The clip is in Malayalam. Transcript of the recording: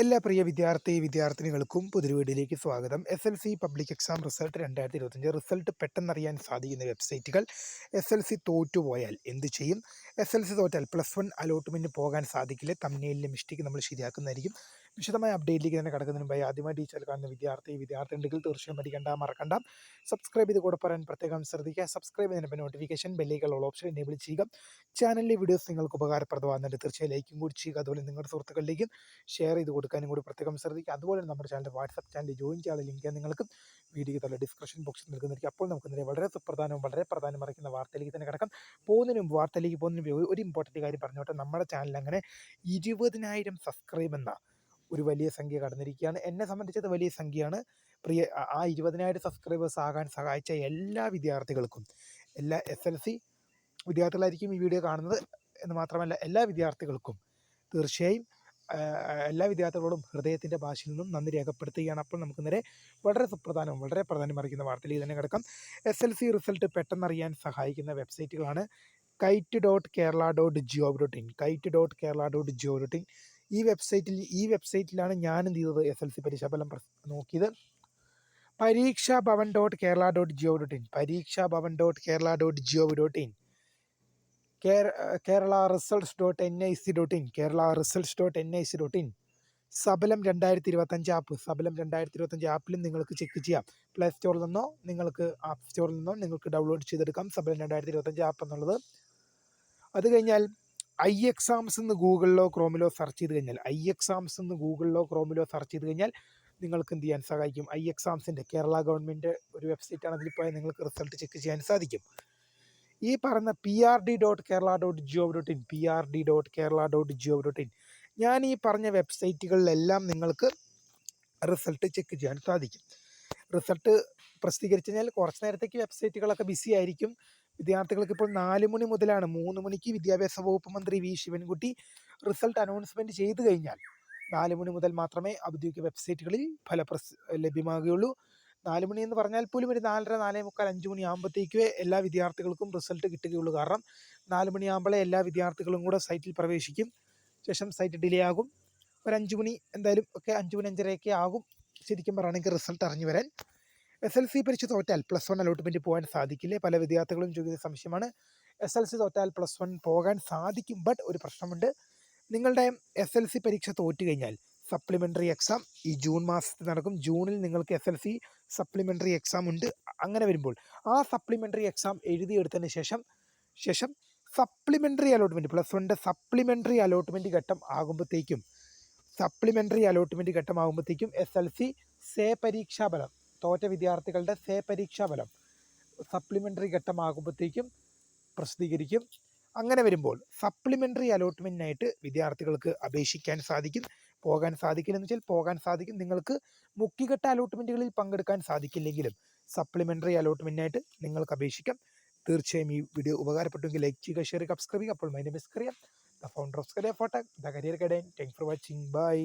എല്ലാ പ്രിയ വിദ്യാർത്ഥി വിദ്യാർത്ഥിനികൾക്കും പുതിയ വീഡിയോയിലേക്ക് സ്വാഗതം. S L C public exam result രണ്ടായിരത്തി ഇരുപത്തഞ്ച് റിസൾട്ട് പെട്ടെന്നറിയാൻ സാധിക്കുന്ന വെബ്സൈറ്റുകൾ എസ് എൽ സി തോറ്റുപോയാൽ എന്ത് ചെയ്യും? എസ് എൽ സി തോറ്റാൽ പ്ലസ് വൺ അലോട്ട്മെന്റ് പോകാൻ സാധിക്കില്ല. തമ്മിലെ മിസ്റ്റേക്ക് നമ്മൾ ശരിയാക്കുന്നതായിരിക്കും. വിശദമായ അപ്ഡേറ്റിലേക്ക് തന്നെ കിടക്കുന്നതിന് മുമ്പായി ആദ്യമായി ടീച്ചർ കാണുന്ന വിദ്യാർത്ഥി വിദ്യാർത്ഥി ഉണ്ടെങ്കിൽ തീർച്ചയായും പഠിക്കേണ്ട മറക്കണ്ട. സബ്സ്ക്രൈബ് ചെയ്ത് കൂടെ പറയാൻ പ്രത്യേകം ശ്രദ്ധിക്കുക. സബ്സ്ക്രൈബ് ചെയ്യുന്നതിന് നോട്ടിഫിക്കേഷൻ ബെല്ലേക്കുള്ള ഓപ്ഷൻ എനേബിൾ ചെയ്യുക. ചാനലിലെ വീഡിയോസ് നിങ്ങൾക്ക് ഉപകാരപ്രദമാകുന്നുണ്ട്. തീർച്ചയായും ലൈക്കും കൂടി ചെയ്യുക. അതുപോലെ നിങ്ങളുടെ സുഹൃത്തുക്കളിലേക്കും ഷെയർ ചെയ്ത് കൊടുക്കാനും കൂടി പ്രത്യേകം ശ്രദ്ധിക്കുക. അതുപോലെ നമ്മുടെ ചാനലിന്റെ വാട്സപ്പ് ചാനൽ ജോയിൻ ചെയ്യാനുള്ള ലിങ്ക് നിങ്ങൾക്ക് വീഡിയോ തല ഡിസ്ക്രിപ്ഷൻ ബോക്സിൽ നൽകുന്നതായിരിക്കും. അപ്പോൾ നമുക്ക് ഇന്നലെ വളരെ സുപ്രധാനവും വളരെ പ്രധാനം അറിയിക്കുന്ന വാർത്തയിലേക്ക് തന്നെ കിടക്കാം. പോകുന്നതിന് മുമ്പ് വാർത്തയിലേക്ക് പോകുന്നതിന് ഒരു- ഒരു ഇമ്പോർട്ടന്റ് കാര്യം പറഞ്ഞോട്ടെ. നമ്മുടെ ചാനൽ അങ്ങനെ ഇരുപതിനായിരം സബ്സ്ക്രൈബ് എന്ന ഒരു വലിയ സംഖ്യ കടന്നിരിക്കുകയാണ്. എന്നെ സംബന്ധിച്ചത് വലിയ സംഖ്യയാണ്. പ്രിയ ആ- ഇരുപതിനായിരം സബ്സ്ക്രൈബേഴ്സ് ആകാൻ സഹായിച്ച എല്ലാ വിദ്യാർത്ഥികൾക്കും എല്ലാ എസ് എൽ സി വിദ്യാർത്ഥികളായിരിക്കും ഈ വീഡിയോ കാണുന്നത് എന്ന് മാത്രമല്ല എല്ലാ വിദ്യാർത്ഥികൾക്കും തീർച്ചയായും എല്ലാ വിദ്യാർത്ഥികളോടും ഹൃദയത്തിന്റെ ഭാഷയിൽ നിന്നും നന്ദി രേഖപ്പെടുത്തുകയാണ്. അപ്പോൾ നമുക്ക് നേരെ വളരെ സുപ്രധാനവും വളരെ പ്രാധാന്യം അറിയിക്കുന്ന വാർത്തയിലേക്ക് തന്നെ കിടക്കാം. എസ് എൽ സി റിസൾട്ട് പെട്ടെന്നറിയാൻ സഹായിക്കുന്ന വെബ്സൈറ്റുകളാണ് kite dot Kerala dot GO dot in kite dot Kerala dot GO dot in ഈ വെബ്സൈറ്റിൽ ഈ വെബ്സൈറ്റിലാണ് ഞാൻ എന്ത് ചെയ്തത്? എസ് എൽ സി പരീക്ഷാഫലം നോക്കിയത്. Pareeksha Bhavan dot Kerala dot GO dot in Pareeksha Bhavan dot Kerala dot GO dot in Kerala results dot N I C dot in Kerala results dot N I C dot in Saphalam രണ്ടായിരത്തി ഇരുപത്തഞ്ച് ആപ്പ് സബലം രണ്ടായിരത്തി ഇരുപത്തഞ്ച് ആപ്പിലും നിങ്ങൾക്ക് ചെക്ക് ചെയ്യാം. പ്ലേ സ്റ്റോറിൽ നിന്നോ നിങ്ങൾക്ക് ആപ്പ് സ്റ്റോറിൽ നിന്നോ നിങ്ങൾക്ക് ഡൗൺലോഡ് ചെയ്തെടുക്കാം. സബലം രണ്ടായിരത്തി ഇരുപത്തഞ്ച് ആപ്പ് എന്നുള്ളത്. അത് കഴിഞ്ഞാൽ ഐ എക്സാംസ് എന്ന് ഗൂഗിളിലോ ക്രോമിലോ സെർച്ച് ചെയ്ത് കഴിഞ്ഞാൽ ഐ എക്സാംസ് എന്ന് ഗൂഗിളിലോ ക്രോമിലോ സെർച്ച് ചെയ്ത് കഴിഞ്ഞാൽ നിങ്ങൾക്ക് എന്ത് ചെയ്യാൻ സഹായിക്കും? ഐ എക്സാംസിന്റെ കേരള ഗവൺമെന്റ് ഒരു വെബ്സൈറ്റ് ആണ് അതിൽ പോയാൽ നിങ്ങൾക്ക് റിസൾട്ട് ചെക്ക് ചെയ്യാൻ സാധിക്കും. ഈ പറയുന്ന P R D dot Kerala dot GO dot in P R D dot Kerala dot GO dot in ഞാൻ ഈ പറഞ്ഞ വെബ്സൈറ്റുകളിലെല്ലാം നിങ്ങൾക്ക് റിസൾട്ട് ചെക്ക് ചെയ്യാൻ സാധിക്കും. റിസൾട്ട് പ്രസിദ്ധീകരിച്ചു കഴിഞ്ഞാൽ കുറച്ച് നേരത്തേക്ക് വെബ്സൈറ്റുകളൊക്കെ ബിസി ആയിരിക്കും. വിദ്യാർത്ഥികൾക്ക് ഇപ്പോൾ നാല് മണി മുതലാണ്. മൂന്ന് മണിക്ക് വിദ്യാഭ്യാസ വകുപ്പ് മന്ത്രി വി. ശിവൻകുട്ടി റിസൾട്ട് അനൗൺസ്മെന്റ് ചെയ്തു കഴിഞ്ഞാൽ നാല് മണി മുതൽ മാത്രമേ ഔദ്യോഗിക വെബ്സൈറ്റുകളിൽ ഫലപ്രസ് ലഭ്യമാകുകയുള്ളൂ. നാല് മണി എന്ന് പറഞ്ഞാൽ പോലും ഒരു നാലര നാലേ മുക്കാൽ അഞ്ച് മണി ആകുമ്പോഴത്തേക്കേ എല്ലാ വിദ്യാർത്ഥികൾക്കും റിസൾട്ട് കിട്ടുകയുള്ളൂ. കാരണം നാല് മണിയാകുമ്പോഴേ എല്ലാ വിദ്യാർത്ഥികളും കൂടെ സൈറ്റിൽ പ്രവേശിക്കും. ശേഷം സൈറ്റ് ഡിലേ ആകും. ഒരു അഞ്ച് മണി എന്തായാലും ഒക്കെ അഞ്ച് മണി അഞ്ചരയൊക്കെ ആകും. ശരിക്കും പറയുകയാണെങ്കിൽ റിസൾട്ട് അറിഞ്ഞു വരാൻ. എസ് എൽ സി പരീക്ഷ തോറ്റാൽ പ്ലസ് വൺ അലോട്ട്മെന്റ് പോകാൻ സാധിക്കില്ലേ? പല വിദ്യാർത്ഥികളും ചോദിക്കുന്ന സംശയമാണ്. എസ് എൽ സി തോറ്റാൽ പ്ലസ് വൺ പോകാൻ സാധിക്കും ബട്ട് ഒരു പ്രശ്നമുണ്ട്. നിങ്ങളുടെ എസ് എൽ സി പരീക്ഷ തോറ്റു കഴിഞ്ഞാൽ സപ്ലിമെന്ററി എക്സാം ഈ ജൂൺ മാസത്തിൽ നടക്കും. ജൂണിൽ നിങ്ങൾക്ക് S L C supplementary exam ഉണ്ട്. അങ്ങനെ വരുമ്പോൾ ആ സപ്ലിമെന്ററി എക്സാം എഴുതിയെടുത്തതിന് ശേഷം ശേഷം സപ്ലിമെന്ററി അലോട്ട്മെന്റ് പ്ലസ് വണ്ണിന്റെ സപ്ലിമെന്ററി അലോട്ട്മെന്റ് ഘട്ടം ആകുമ്പോഴത്തേക്കും സപ്ലിമെന്ററി അലോട്ട്മെന്റ് ഘട്ടം ആകുമ്പോഴത്തേക്കും എസ് എൽ സി സേ പരീക്ഷാഫലം തോറ്റ വിദ്യാർത്ഥികളുടെ സേ പരീക്ഷാ ഫലം സപ്ലിമെന്ററി ഘട്ടമാകുമ്പോഴത്തേക്കും പ്രസിദ്ധീകരിക്കും. അങ്ങനെ വരുമ്പോൾ സപ്ലിമെന്ററി അലോട്ട്മെന്റിനായിട്ട് വിദ്യാർത്ഥികൾക്ക് അപേക്ഷിക്കാൻ സാധിക്കും. പോകാൻ സാധിക്കില്ലെന്ന് വെച്ചാൽ പോകാൻ സാധിക്കും. നിങ്ങൾക്ക് മുക്കിഘട്ട അലോട്ട്മെന്റുകളിൽ പങ്കെടുക്കാൻ സാധിക്കില്ലെങ്കിലും സപ്ലിമെന്ററി അലോട്ട്മെന്റിനായിട്ട് നിങ്ങൾക്ക് അപേക്ഷിക്കാം. തീർച്ചയായും ഈ വീഡിയോ ഉപകാരപ്പെട്ടുവെങ്കിൽ ലൈക്ക് ചെയ്യുക ഷെയർ സബ്സ്ക്രൈബ് ചെയ്യുക. അപ്പോൾ my name is Kariyam the founder of Scaria ഫോട്ടക് the career guidance thank for watching bye